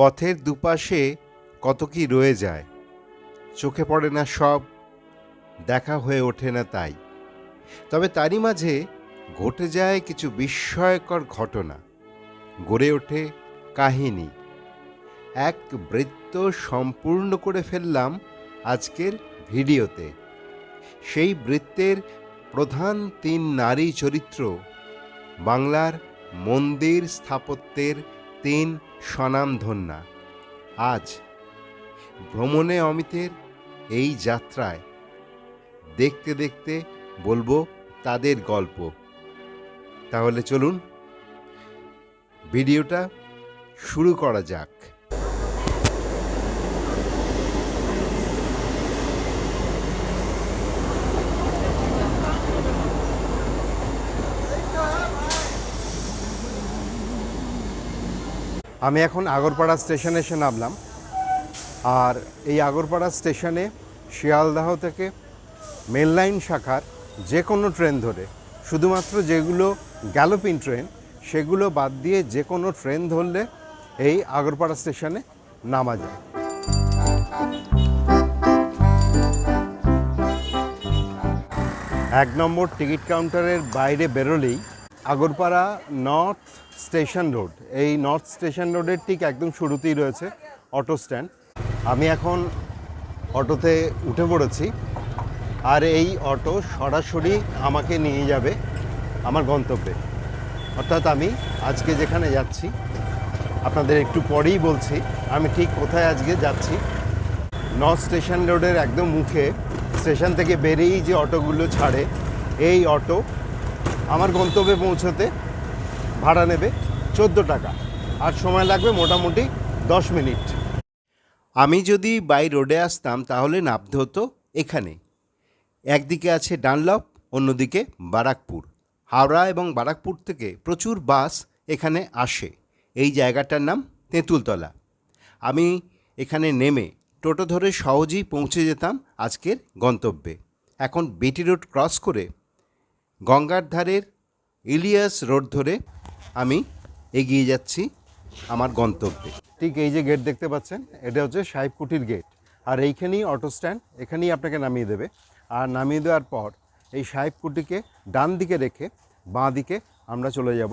পথের দুপাশে কত কি রয়ে যায়। চোখে পড়ে না সব, দেখা হয়ে ওঠে না তাই। তবে তারই মাঝে ঘটে যায় কিছু বিস্ময়কর ঘটনা। গড়ে ওঠে কাহিনী। এক বৃত্ত সম্পূর্ণ করে ফেললাম আজকের ভিডিওতে। সেই বৃত্তের প্রধান তিন নারী চরিত্র, বাংলার মন্দির স্থাপত্যের তিন স্বনামধন্যা। আজ ভ্রমণে অমিতের এই যাত্রায় দেখতে দেখতে বলব তাদের গল্প। তাহলে চলুন, ভিডিওটা শুরু করা যাক। আমি এখন আগরপাড়া স্টেশনে এসে নামলাম। আর এই আগরপাড়া স্টেশনে শিয়ালদাহ থেকে মেল লাইন শাখার যে কোনো ট্রেন ধরে, শুধুমাত্র যেগুলো গ্যালোপিন ট্রেন, সেগুলো বাদ দিয়ে যে কোনো ট্রেন ধরলে এই আগরপাড়া স্টেশনে নামা যায়। এক নম্বর টিকিট কাউন্টারের বাইরে বেরোলেই আগরপাড়া নর্থ স্টেশন রোড। এই নর্থ স্টেশন রোডের ঠিক একদম শুরুতেই রয়েছে অটো স্ট্যান্ড। আমি এখন অটোতে উঠে পড়েছি আর এই অটো সরাসরি আমাকে নিয়ে যাবে আমার গন্তব্যে। অর্থাৎ আমি আজকে যেখানে যাচ্ছি, আপনাদের একটু পরেই বলছি, আমি ঠিক কোথায় আজকে যাচ্ছি। নর্থ স্টেশন রোডের একদম মুখে স্টেশন থেকে বেরিয়েই যে অটোগুলো ছাড়ে, এই অটো আমার গন্তব্যে পৌঁছতে ভাড়া নেবে চোদ্দ টাকা। আর সময় লাগবে মোটামুটি দশ মিনিট। আমি যদি বাই রোডে আসতাম তাহলে নামতে হতো এখানে। একদিকে আছে ডানলপ, অন্যদিকে বারাকপুর। হাওড়া এবং বারাকপুর থেকে প্রচুর বাস এখানে আসে। এই জায়গাটার নাম তেঁতুলতলা। আমি এখানে নেমে টোটো ধরে সহজেই পৌঁছে যেতাম আজকের গন্তব্যে। এখন বিটি রোড ক্রস করে গঙ্গার ধারের ইলিয়াস রোড ধরে আমি এগিয়ে যাচ্ছি আমার গন্তব্যে। ঠিক এই যে গেট দেখতে পাচ্ছেন, এটা হচ্ছে সাহেবকুটির গেট আর এইখানেই অটো স্ট্যান্ড এখানেই আপনাকে নামিয়ে দেবে। আর নামিয়ে দেওয়ার পর এই সাহেবকুটিকে ডান দিকে রেখে বাঁ দিকে আমরা চলে যাব।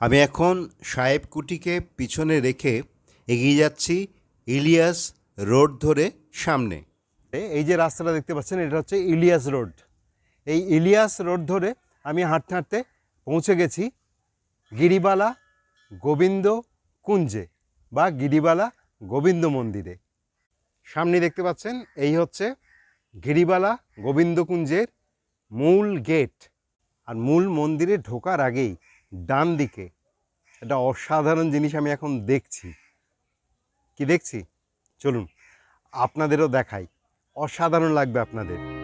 আমি এখন সাহেব কুটিকে পিছনে রেখে এগিয়ে যাচ্ছি ইলিয়াস রোড ধরে সামনে। এই যে রাস্তাটা দেখতে পাচ্ছেন, এটা হচ্ছে ইলিয়াস রোড। এই ইলিয়াস রোড ধরে আমি হাঁটতে হাঁটতে পৌঁছে গেছি গিরিবালা গোবিন্দ কুঞ্জে বা গিরিবালা গোবিন্দ মন্দিরে। সামনে দেখতে পাচ্ছেন, এই হচ্ছে গিরিবালা গোবিন্দ কুঞ্জের মূল গেট। আর মূল মন্দিরে ঢোকার আগেই ডান দিকে একটা অসাধারণ জিনিস আমি এখন দেখছি। কি দেখছি? চলুন, আপনাদেরও দেখাই। অসাধারণ লাগবে আপনাদের।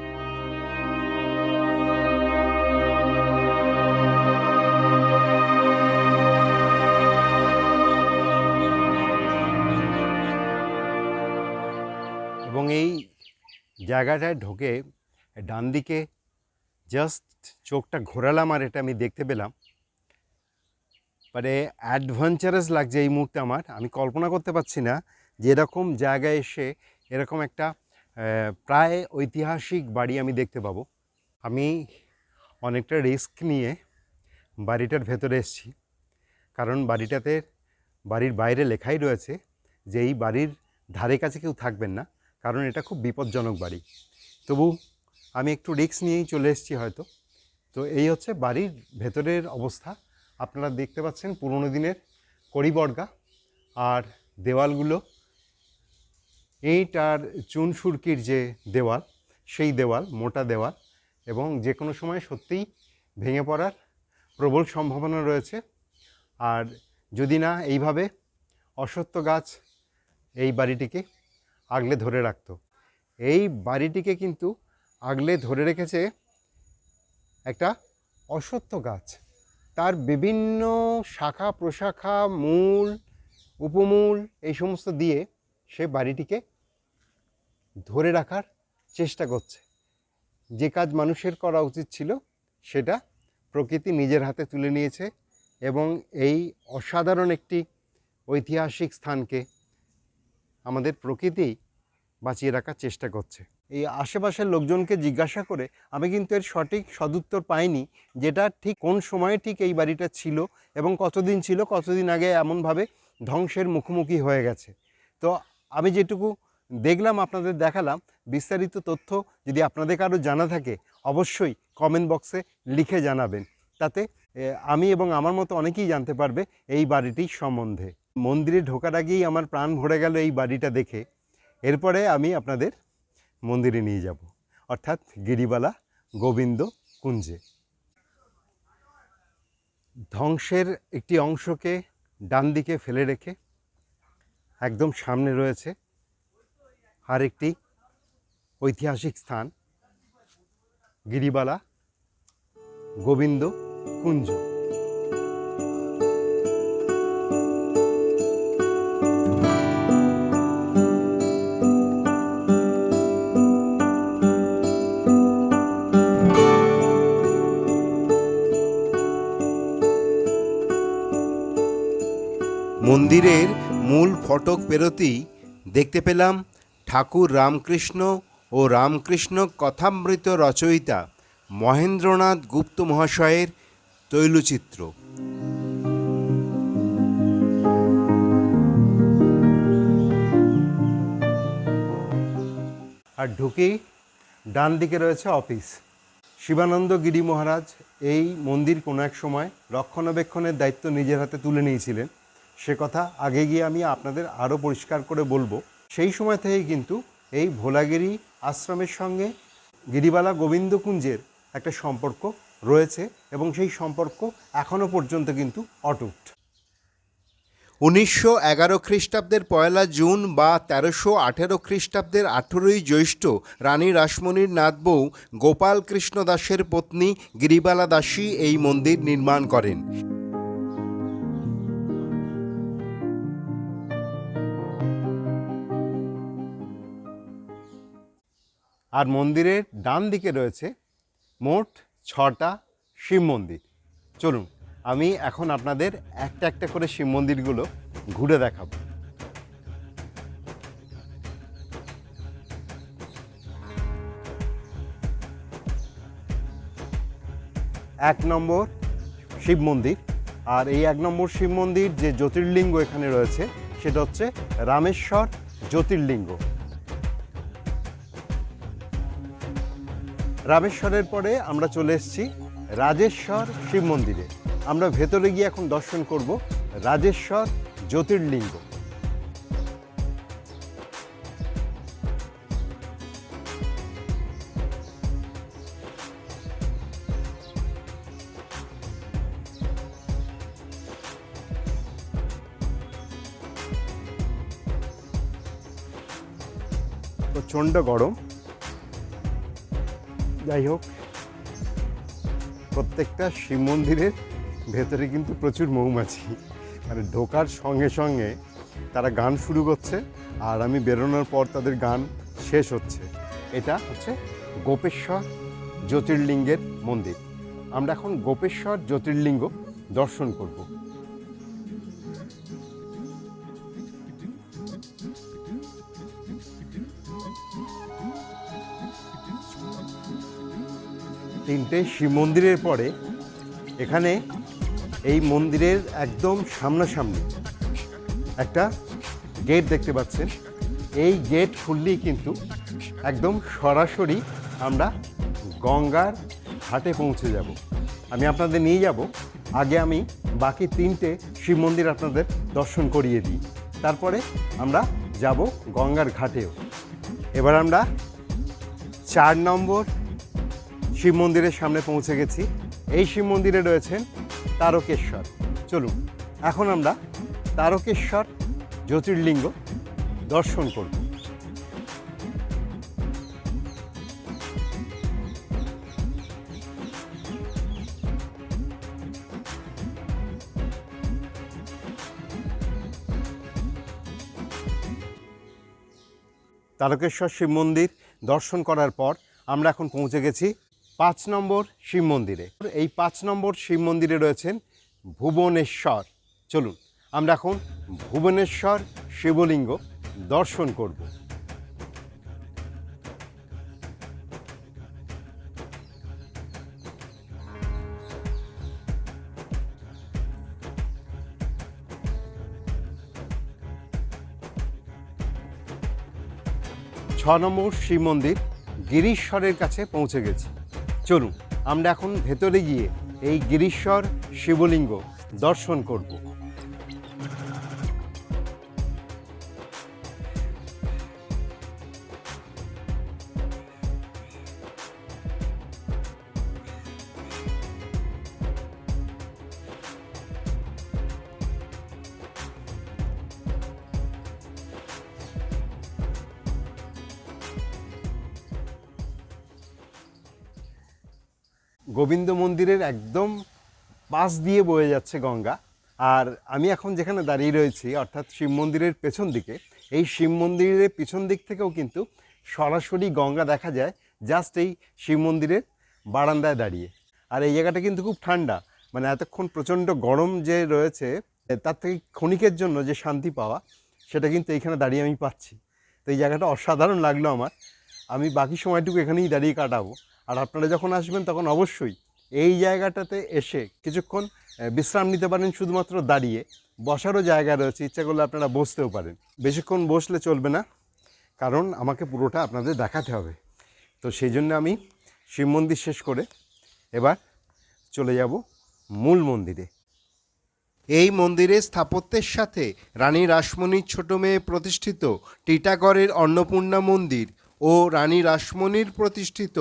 এই জায়গাটায় ঢোকে ডান দিকে জাস্ট চোখটা ঘোরালাম আর এটা আমি দেখতে পেলাম। মানে অ্যাডভেঞ্চারাস লাগছে এই মুহূর্তে আমার। আমি কল্পনা করতে পারছি না যে এরকম জায়গায় এসে এরকম একটা প্রায় ঐতিহাসিক বাড়ি আমি দেখতে পাবো। আমি অনেকটা রিস্ক নিয়ে বাড়িটার ভেতরে এসেছি। কারণ বাড়িটাতে বাড়ির বাইরে লেখাই রয়েছে যে এই বাড়ির ধারে কাছে কেউ থাকবেন না। কারণ এটা খুব বিপজ্জনক বাড়ি। তবু আমি একটু রিস্ক নিয়েই চলে এসেছি হয়তো। তো এই হচ্ছে বাড়ির ভেতরের অবস্থা। আপনারা দেখতে পাচ্ছেন পুরনো দিনের কড়িবর্গা আর দেওয়ালগুলো। ইট আর চুন সুরকির যে দেওয়াল, সেই দেওয়াল, মোটা দেওয়াল এবং যে কোনো সময় সত্যিই ভেঙে পড়ার প্রবল সম্ভাবনা রয়েছে। আর যদি না এইভাবে অসত্য গাছ এই বাড়িটিকে আগলে ধরে রাখতো। এই বাড়িটিকে কিন্তু আগলে ধরে রেখেছে একটা অসত্য গাছ। তার বিভিন্ন শাখা, প্রশাখা, মূল, উপমূল এই সমস্ত দিয়ে সে বাড়িটিকে ধরে রাখার চেষ্টা করছে। যে কাজ মানুষের করা উচিত ছিল সেটা প্রকৃতি নিজের হাতে তুলে নিয়েছে এবং এই অসাধারণ একটি ঐতিহাসিক স্থানকে আমাদের প্রকৃতি বাঁচিয়ে রাখার চেষ্টা করছে। এই আশেপাশের লোকজনকে জিজ্ঞাসা করে আমি কিন্তু এর সঠিক সদুত্তর পাইনি যেটা ঠিক কোন সময়ে ঠিক এই বাড়িটা ছিল এবং কতদিন ছিল, কতদিন আগে এমনভাবে ধ্বংসের মুখোমুখি হয়ে গেছে। তো আমি যেটুকু দেখলাম, আপনাদের দেখালাম, বিস্তারিত তথ্য যদি আপনাদের কারও জানা থাকে, অবশ্যই কমেন্ট বক্সে লিখে জানাবেন। তাতে আমি এবং আমার মতো অনেকেই জানতে পারবে এই বাড়িটির সম্বন্ধে। মন্দিরে ঢোকার আগেই আমার প্রাণ ভরে গেল এই বাড়িটা দেখে। এরপরে আমি আপনাদের মন্দিরে নিয়ে যাব। অর্থাৎ গিরিবালা গোবিন্দ কুঞ্জে। ধ্বংসের একটি অংশকে ডান দিকে ফেলে রেখে একদম সামনে রয়েছে আর একটি ঐতিহাসিক স্থান, গিরিবালা গোবিন্দ কুঞ্জ। মন্দিরের মূল ফটক পেরোতেই দেখতে পেলাম ঠাকুর রামকৃষ্ণ ও রামকৃষ্ণ কথামৃত রচয়িতা মহেন্দ্রনাথ গুপ্ত মহাশয়ের তৈলচিত্র। আর ঢুকেই ডান দিকে রয়েছে অফিস। শিবানন্দ গিরি মহারাজ এই মন্দির কোনো এক সময় রক্ষণাবেক্ষণের দায়িত্ব নিজের হাতে তুলে নিয়েছিলেন। সে কথা আগে গিয়ে আমি আপনাদের আরও পরিষ্কার করে বলব। সেই সময় থেকেই কিন্তু এই ভোলাগিরি আশ্রমের সঙ্গে গিরিবালা গোবিন্দকুঞ্জের একটা সম্পর্ক রয়েছে এবং সেই সম্পর্ক এখনও পর্যন্ত কিন্তু অটুট। উনিশশো এগারো খ্রিস্টাব্দের পয়লা জুন বা তেরোশো আঠেরো খ্রিস্টাব্দের আঠেরোই জ্যৈষ্ঠ রানী রাসমণির নাতবউ গোপাল কৃষ্ণ দাসের পত্নী গিরিবালা দাসী এই মন্দির নির্মাণ করেন। আর মন্দিরের ডান দিকে রয়েছে মোট ছটা শিব মন্দির। চলুন, আমি এখন আপনাদের একটা একটা করে শিব মন্দিরগুলো ঘুরে দেখাবো। এক নম্বর শিব মন্দির। আর এই এক নম্বর শিব মন্দির যে জ্যোতির্লিঙ্গ এখানে রয়েছে, সেটা হচ্ছে রামেশ্বর জ্যোতির্লিঙ্গ। রামেশ্বরের পরে আমরা চলে এসেছি রাজেশ্বর শিব মন্দিরে। আমরা ভেতরে গিয়ে এখন দর্শন করব রাজেশ্বর জ্যোতির্লিঙ্গ। প্রচণ্ড গরম। যাই হোক, প্রত্যেকটা শিব মন্দিরের ভেতরে কিন্তু প্রচুর মৌমাছি। মানে ঢোকার সঙ্গে সঙ্গে তারা গান শুরু করছে আর আমি বেরোনোর পর তাদের গান শেষ হচ্ছে। এটা হচ্ছে গোপেশ্বর জ্যোতির্লিঙ্গের মন্দির। আমরা এখন গোপেশ্বর জ্যোতির্লিঙ্গ দর্শন করব। তিনটে শিব মন্দিরের পরে এখানে এই মন্দিরের একদম সামনাসামনি একটা গেট দেখতে পাচ্ছেন। এই গেট খুললেই কিন্তু একদম সরাসরি আমরা গঙ্গার ঘাটে পৌঁছে যাব। আমি আপনাদের নিয়ে যাব। আগে আমি বাকি তিনটে শিব মন্দির আপনাদের দর্শন করিয়ে দিই। তারপরে আমরা যাব গঙ্গার ঘাটেও। এবার আমরা চার নম্বর শিব মন্দিরের সামনে পৌঁছে গেছি। এই শিব মন্দিরে রয়েছেন তারকেশ্বর। চলুন, এখন আমরা তারকেশ্বর জ্যোতির্লিঙ্গ দর্শন করব। তারকেশ্বর শিব মন্দির দর্শন করার পর আমরা এখন পৌঁছে গেছি পাঁচ নম্বর শিব মন্দিরে। এই পাঁচ নম্বর শিব মন্দিরে রয়েছেন ভুবনেশ্বর। চলুন, আমরা এখন ভুবনেশ্বর শিবলিঙ্গ দর্শন করব। ছ নম্বর শিব মন্দির গিরিশ্বরের কাছে পৌঁছে গেছি। চলুন আমরা এখন ভেতরে গিয়ে এই গিরিশ্বর শিবলিঙ্গ দর্শন করব। গোবিন্দ মন্দিরের একদম পাশ দিয়ে বয়ে যাচ্ছে গঙ্গা। আর আমি এখন যেখানে দাঁড়িয়ে রয়েছি, অর্থাৎ শিব মন্দিরের পেছন দিকে, এই শিব মন্দিরের পিছন দিক থেকেও কিন্তু সরাসরি গঙ্গা দেখা যায় জাস্ট এই শিব মন্দিরের বারান্দায় দাঁড়িয়ে। আর এই জায়গাটা কিন্তু খুব ঠান্ডা মানে এতক্ষণ প্রচণ্ড গরম যে রয়েছে, তার থেকে ক্ষণিকের জন্য যে শান্তি পাওয়া, সেটা কিন্তু এইখানে দাঁড়িয়ে আমি পাচ্ছি। তো এই জায়গাটা অসাধারণ লাগল আমার। আমি বাকি সময়টুকু এখানেই দাঁড়িয়ে কাটাবো। আর আপনারা যখন আসবেন, তখন অবশ্যই এই জায়গাটাতে এসে কিছুক্ষণ বিশ্রাম নিতে পারেন শুধুমাত্র দাঁড়িয়ে। বসারও জায়গা রয়েছে, ইচ্ছা করলে আপনারা বসতেও পারেন। বেশিক্ষণ বসলে চলবে না, কারণ আমাকে পুরোটা আপনাদের দেখাতে হবে। তো সেই জন্য আমি শিব মন্দির শেষ করে এবার চলে যাব মূল মন্দিরে। এই মন্দিরের স্থাপত্যের সাথে রানী রাসমণির ছোট মেয়ে প্রতিষ্ঠিত টিটাগড়ের অন্নপূর্ণা মন্দির ও রানী রাসমণির প্রতিষ্ঠিত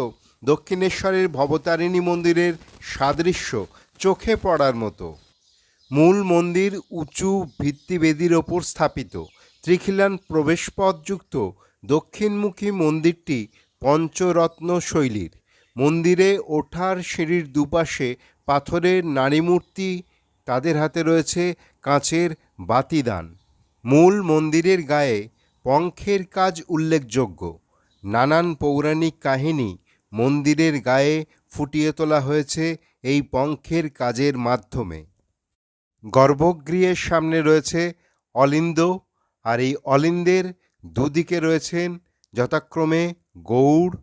দক্ষিণেশ্বরের ভবতারিণী মন্দিরের সাদৃশ্য চোখে পড়ার মতো। মূল মন্দির উঁচু ভিত্তিবেদির ওপর স্থাপিত। ত্রিখিলান প্রবেশপথযুক্ত দক্ষিণমুখী মন্দিরটি পঞ্চরত্ন শৈলীর। মন্দিরে ওঠার সিঁড়ির দুপাশে পাথরের নারীমূর্তি তাদের হাতে রয়েছে কাঁচের বাতিদান। মূল মন্দিরের গায়ে পঙ্খের কাজ উল্লেখযোগ্য। নানান পৌরাণিক কাহিনী মন্দিরের গায়ে ফুটিয়ে তোলা হয়েছে এই পঙ্খের কাজের মাধ্যমে। গর্ভগৃহের সামনে রয়েছে অলিন্দ আর এই অলিন্দের দুদিকে রয়েছেন যথাক্রমে গৌড়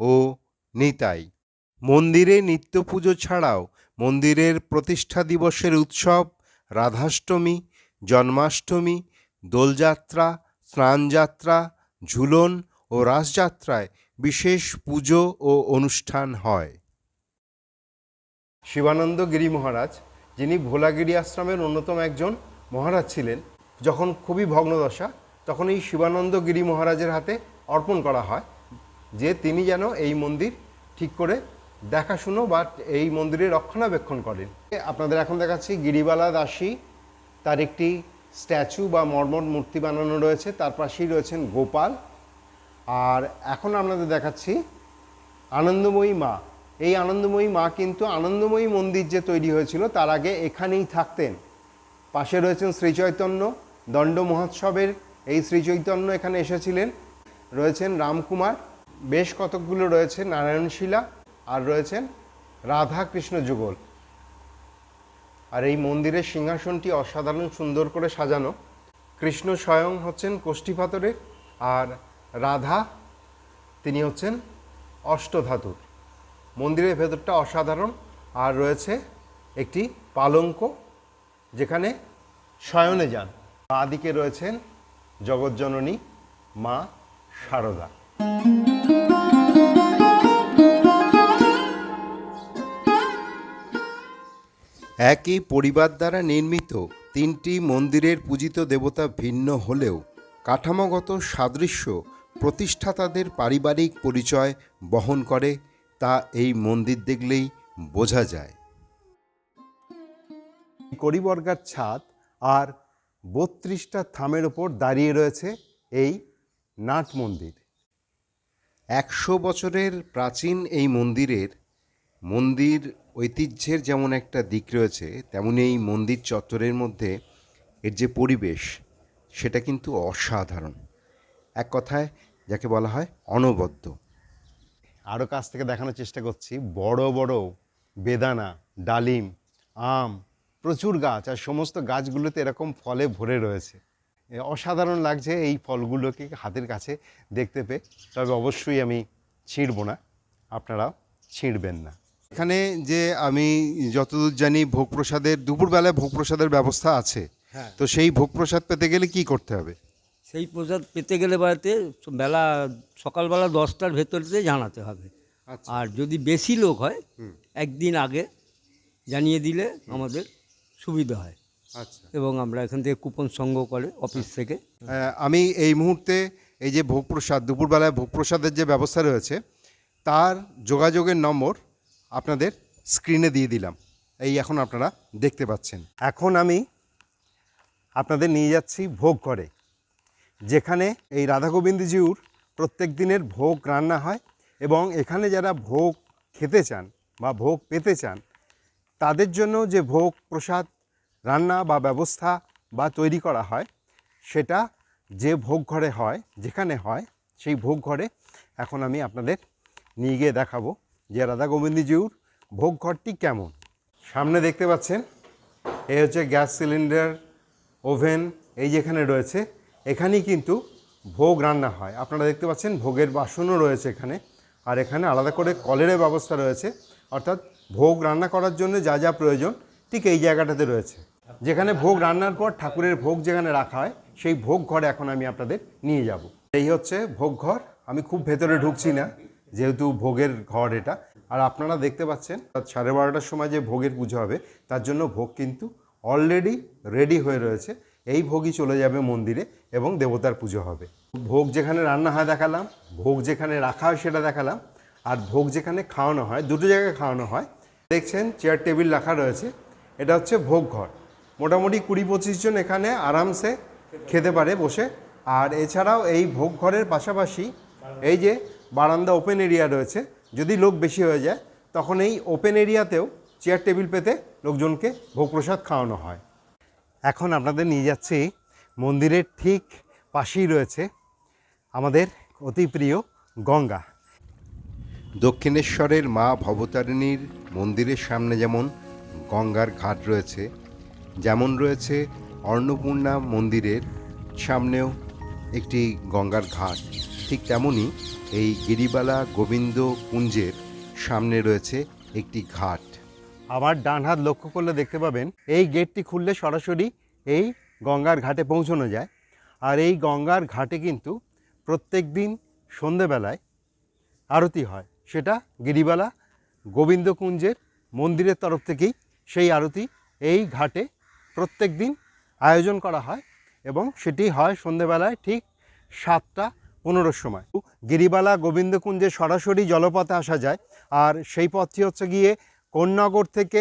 ও নিতাই। মন্দিরে নিত্য পুজো ছাড়াও মন্দিরের প্রতিষ্ঠা দিবসের উৎসব, রাধাষ্টমী, জন্মাষ্টমী, দোলযাত্রা, স্নানযাত্রা, ঝুলন ও রাসযাত্রায় বিশেষ পুজো ও অনুষ্ঠান হয়। শিবানন্দ গিরি মহারাজ, যিনি ভোলাগিরি আশ্রমের অন্যতম একজন মহারাজ ছিলেন, যখন খুবই ভগ্নদশা, তখন এই শিবানন্দ গিরি মহারাজের হাতে অর্পণ করা হয়, যে তিনি যেন এই মন্দির ঠিক করে দেখাশুনো বা এই মন্দিরের রক্ষণাবেক্ষণ করেন। আপনাদের এখন দেখাচ্ছি গিরিবালা দাসী, তার একটি স্ট্যাচু বা মর্মর মূর্তি বানানো রয়েছে, তার পাশেই রয়েছেন গোপাল। আর এখন আপনাদের দেখাচ্ছি আনন্দময়ী মা। এই আনন্দময়ী মা কিন্তু আনন্দময়ী মন্দির যে তৈরি হয়েছিল, তার আগে এখানেই থাকতেন। পাশে রয়েছেন শ্রীচৈতন্য দণ্ড মহোৎসবের এই শ্রীচৈতন্য এখানে এসেছিলেন। রয়েছেন রামকুমার, বেশ কতকগুলো রয়েছে নারায়ণশিলা, আর রয়েছেন রাধা কৃষ্ণ যুগল। আর এই মন্দিরের সিংহাসনটি অসাধারণ সুন্দর করে সাজানো। কৃষ্ণ স্বয়ং হচ্ছেন কোষ্ঠীপাথরের আর রাধা, তিনি হচ্ছেন অষ্টধাতুর। মন্দিরের ভেতরটা অসাধারণ আর রয়েছে একটি পালঙ্ক, যেখানে শয়নে যান। বাদিকে রয়েছেন জগজ্জননী মা শারদা একই পরিবার দ্বারা নির্মিত তিনটি মন্দিরের পূজিত দেবতা ভিন্ন হলেও কাঠামোগত সাদৃশ্য প্রতিষ্ঠাতাদের পারিবারিক পরিচয় বহন করে তা এই মন্দির দেখলেই বোঝা যায়। করিবর্গার ছাদ আর বত্রিশটা থামের ওপর দাঁড়িয়ে রয়েছে এই নাট মন্দির। একশো বছরের প্রাচীন এই মন্দিরের মন্দির ঐতিহ্যের যেমন একটা দিক রয়েছে তেমনি এই মন্দির চত্বরের মধ্যে এর যে পরিবেশ সেটা কিন্তু অসাধারণ। এক কথায় যাকে বলা হয় অনবদ্য। আরও কাছ থেকে দেখানোর চেষ্টা করছি বড় বড় বেদানা ডালিম আম প্রচুর গাছ আর সমস্ত গাছগুলোতে এরকম ফলে ভরে রয়েছে। অসাধারণ লাগছে এই ফলগুলোকে হাতের কাছে দেখতে পেয়ে তবে অবশ্যই আমি ছিঁড়ব না আপনারা ছিঁড়বেন না। এখানে যে আমি যতদূর জানি ভোগ প্রসাদের দুপুরবেলায় ভোগ প্রসাদের ব্যবস্থা আছে। হ্যাঁ। তো সেই ভোগ প্রসাদ পেতে গেলে কি করতে হবে? সেই প্রসাদ পেতে গেলে বাড়িতে বেলা সকালবেলা দশটার ভেতরেতে জানাতে হবে। আচ্ছা। আর যদি বেশি লোক হয় একদিন আগে জানিয়ে দিলে আমাদের সুবিধা হয়। আচ্ছা। এবং আমরা এখান থেকে কুপন সংগ্রহ করে অফিস থেকে। আমি এই মুহূর্তে এই যে ভোগ প্রসাদ দুপুরবেলায় ভোগ প্রসাদের যে ব্যবস্থা রয়েছে তার যোগাযোগের নম্বর আপনাদের স্ক্রিনে দিয়ে দিলাম। এই এখন আপনারা দেখতে পাচ্ছেন। এখন আমি আপনাদের নিয়ে যাচ্ছি ভোগ করে। যেখানে এই রাধা গোবিন্দজিউর প্রত্যেক দিনের ভোগ রান্না হয় এবং এখানে যারা ভোগ খেতে চান বা ভোগ পেতে চান, তাদের জন্য যে ভোগ প্রসাদ, রান্না বা ব্যবস্থা বা তৈরি করা হয়, সেটা যে ভোগ ঘরে হয়, যেখানে হয়, সেই ভোগ ঘরে এখন আমি আপনাদের নিয়ে গিয়ে দেখাবো যে রাধা গোবিন্দজিউর ভোগ ঘরটি কেমন। সামনে দেখতে পাচ্ছেন, এই হচ্ছে গ্যাস সিলিন্ডার, ওভেন, এই যেখানে রয়েছে এখানেই কিন্তু ভোগ রান্না হয়। আপনারা দেখতে পাচ্ছেন ভোগের বাসনও রয়েছে এখানে। আর এখানে আলাদা করে কলের ব্যবস্থা রয়েছে। অর্থাৎ ভোগ রান্না করার জন্য যা যা প্রয়োজন, ঠিক এই জায়গাটাতে রয়েছে। যেখানে ভোগ রান্নার পর ঠাকুরের ভোগ যেখানে রাখা হয়, সেই ভোগ ঘরে এখন আমি আপনাদের নিয়ে যাব। এই হচ্ছে ভোগ ঘর। আমি খুব ভেতরে ঢুকছি না, যেহেতু ভোগের ঘর এটা। আর আপনারা দেখতে পাচ্ছেন, সাড়ে বারোটার সময় যে ভোগের পুজো হবে, তার জন্য ভোগ কিন্তু অলরেডি রেডি হয়ে রয়েছে। এই ভোগই চলে যাবে মন্দিরে এবং দেবতার পুজো হবে। ভোগ যেখানে রান্না হয় দেখালাম, ভোগ যেখানে রাখা হয় সেটা দেখালাম, আর ভোগ যেখানে খাওয়ানো হয়, দুটো জায়গায় খাওয়ানো হয়। দেখছেন চেয়ার টেবিল রাখা রয়েছে। এটা হচ্ছে ভোগ ঘর। মোটামুটি কুড়ি পঁচিশ জন এখানে আরামসে খেতে পারে বসে। আর এছাড়াও এই ভোগ ঘরের পাশাপাশি এই যে বারান্দা ওপেন এরিয়া রয়েছে, যদি লোক বেশি হয়ে যায়, তখন এই ওপেন এরিয়াতেও চেয়ার টেবিল পেতে লোকজনকে ভোগ প্রসাদ খাওয়ানো হয়। এখন আপনাদের নিয়ে যাচ্ছি, মন্দিরের ঠিক পাশেই রয়েছে আমাদের অতি প্রিয় গঙ্গা। দক্ষিণেশ্বরের মা ভবতারিণীর মন্দিরের সামনে যেমন গঙ্গার ঘাট রয়েছে, যেমন রয়েছে অন্নপূর্ণা মন্দিরের সামনেও একটি গঙ্গার ঘাট। ঠিক তেমনই এই গিরিবালা গোবিন্দ কুঞ্জের সামনে রয়েছে একটি ঘাট। আমার ডান হাত লক্ষ্য করলে দেখতে পাবেন, এই গেটটি খুললে সরাসরি এই গঙ্গার ঘাটে পৌঁছানো যায়। আর এই গঙ্গার ঘাটে কিন্তু প্রত্যেক দিন সন্ধেবেলায় আরতি হয়। সেটা গিরিবালা গোবিন্দকুঞ্জের মন্দিরের তরফ থেকেই সেই আরতি এই ঘাটে প্রত্যেক দিন আয়োজন করা হয় এবং সেটি হয় সন্ধেবেলায় ঠিক সাতটা পনেরোর সময়। গিরিবালা গোবিন্দকুঞ্জে সরাসরি জলপথে আসা যায়। আর সেই পথটি হচ্ছে গিয়ে কোন্নগর থেকে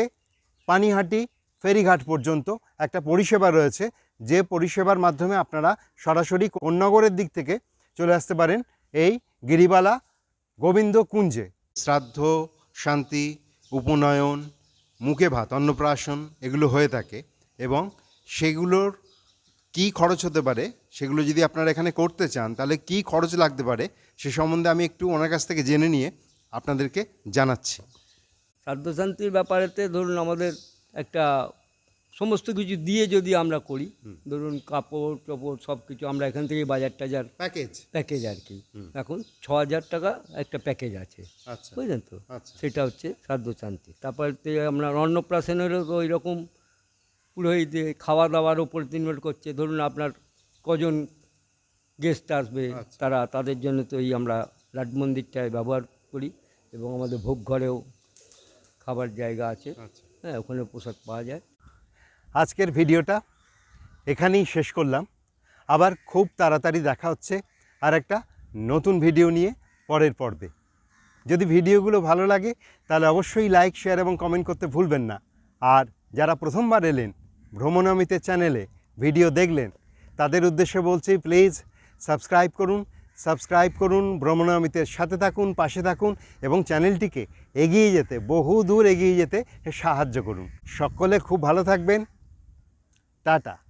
পানিহাটি, ফেরিঘাট পর্যন্ত একটা পরিষেবা রয়েছে। যে পরিষেবার মাধ্যমে আপনারা সরাসরি কোন্নগরের দিক থেকে চলে আসতে পারেন। এই গিরিবালা গোবিন্দ কুঞ্জে। শ্রাদ্ধ, শান্তি, উপনয়ন, মুখে ভাত, অন্নপ্রাশন এগুলো হয়ে থাকে এবং সেগুলোর কি খরচ হতে পারে সেগুলো যদি আপনারা এখানে করতে চান, তাহলে কি খরচ লাগতে পারে সে সম্বন্ধে আমি একটু ওনার কাছ থেকে জেনে নিয়ে আপনাদেরকে জানাচ্ছি। শান্তির ব্যাপারেতে ধরুন আমাদের একটা সমস্ত কিছু দিয়ে যদি আমরা করি ধরুন কাপড় টাপড় সব কিছু আমরা এখান থেকে বাজার টাজার প্যাকেজ। প্যাকেজ আর কি। এখন ছ হাজার টাকা একটা প্যাকেজ আছে। আচ্ছা। বুঝলেন তো? আচ্ছা। সেটা হচ্ছে সাধ্য শান্তি তারপর আপনার অন্নপ্রাশনেরও তো ওই রকম পুরোহিতে খাওয়া দাওয়ার ওপর নির্ভর করছে। ধরুন আপনার কজন গেস্ট আসবে আচ্ছা। তারা তাদের জন্য তো এই আমরা লাট মন্দিরটায় ব্যবহার করি এবং আমাদের ভোগ ঘরেও খাবার জায়গা আছে। আচ্ছা। হ্যাঁ ওখানে পোশাক পাওয়া যায়। আজকের ভিডিওটা এখানেই শেষ করলাম। আবার খুব তাড়াতাড়ি দেখা হচ্ছে আর একটা নতুন ভিডিও নিয়ে পরের পর্বে। যদি ভিডিওগুলো ভালো লাগে তাহলে অবশ্যই লাইক শেয়ার এবং কমেন্ট করতে ভুলবেন না। আর যারা প্রথমবার এলেন ভ্রমণামিতের চ্যানেলে ভিডিও দেখলেন তাদের উদ্দেশ্যে বলছি প্লিজ সাবস্ক্রাইব করুন সাবস্ক্রাইব করুন ভ্রমণামিতের সাথে থাকুন, পাশে থাকুন এবং চ্যানেলটিকে এগিয়ে যেতে, বহু দূর এগিয়ে যেতে সাহায্য করুন। সকলে খুব ভালো থাকবেন। টাটা।